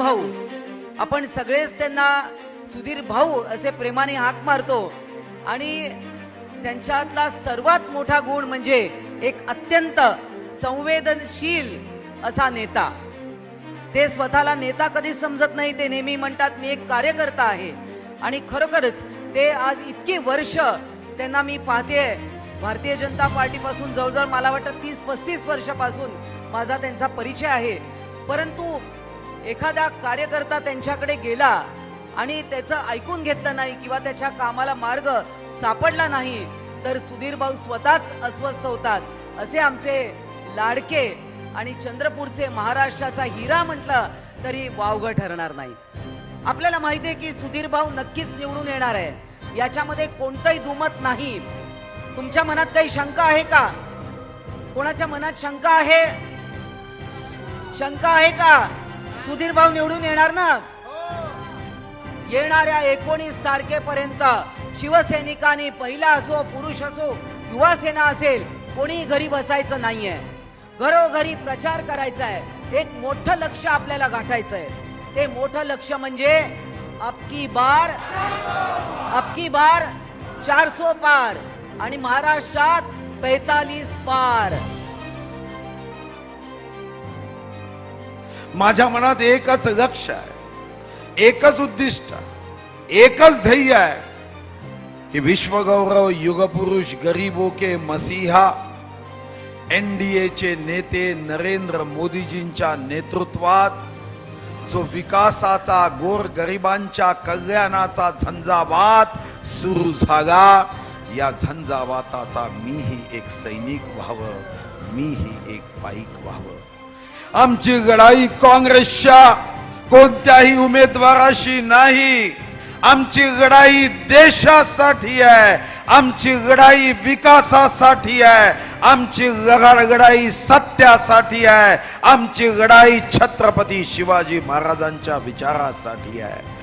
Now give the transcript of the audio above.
भाऊ. आपण सगळेच त्यांना सुधीर भाऊ असे प्रेमाने हाक मारतो. आणि त्यांच्यातला सर्वात मोठा गुण म्हणजे एक अत्यंत संवेदनशील असा नेता. ते स्वतःला नेता कधी समजत नाही ते नेहमी म्हणतात मी एक कार्यकर्ता आहे. आणि खरोखरच ते आज इतकी वर्ष त्यांना मी पाहते भारतीय जनता पार्टीपासून जवळजवळ मला वाटतं तीस पस्तीस वर्षापासून माझा त्यांचा परिचय आहे. परंतु एखादा कार्यकर्ता त्यांच्याकडे गेला आणि त्याचं ऐकून घेतलं नाही किंवा त्याच्या कामाला मार्ग सापडला नाही तर सुधीर भाऊ स्वतःच अस्वस्थ होतात. असे आमचे लाडके आणि चंद्रपूरचे महाराष्ट्राचा हिरा म्हटलं तरी वावग ठरणार नाही. आपल्याला माहिती आहे की सुधीर भाऊ नक्कीच निवडून येणार आहे. याच्यामध्ये कोणतंही दुमत नाही. तुमच्या मनात काही शंका आहे का? कोणाच्या मनात शंका आहे? शंका आहे का? सुधीर भाऊ निवडून येणार ना? येणाऱ्या एकोणीस तारखेपर्यंत शिवसैनिकांनी पहिला असो पुरुष असो युवा सेना असेल कोणी घरी बसायचं नाहीये. घरोघरी प्रचार करायचा आहे एक मोठं लक्ष आपल्याला गाठायचं आहे ते मोठं लक्ष म्हणजे अबकी बार अबकी बार चारसो पार आणि महाराष्ट्रात पैतालीस पार. माझ्या मनात एकच लक्ष आहे एकच उद्दिष्ट एकच ध्येय आहे की विश्वगौरव युगपुरुष गरीबोके मसीहा एनडीए चे नेते नरेंद्र मोदीजींच्या नेतृत्वात जो विकासाचा गोर गरिबांच्या कल्याणाचा झंझावात सुरू झाला या झंझावाताचा मीही एक सैनिक व्हावं मीही एक पाईक व्हावं. आमची लढाई काँग्रेसच्या कोणत्याही उमेदवाराशी नाही. आमची लढाई देशासाठी आहे. आमची लढाई विकासासाठी आहे. आमची लढाई सत्यासाठी आहे. आमची लढाई छत्रपती शिवाजी महाराजांच्या विचारासाठी आहे.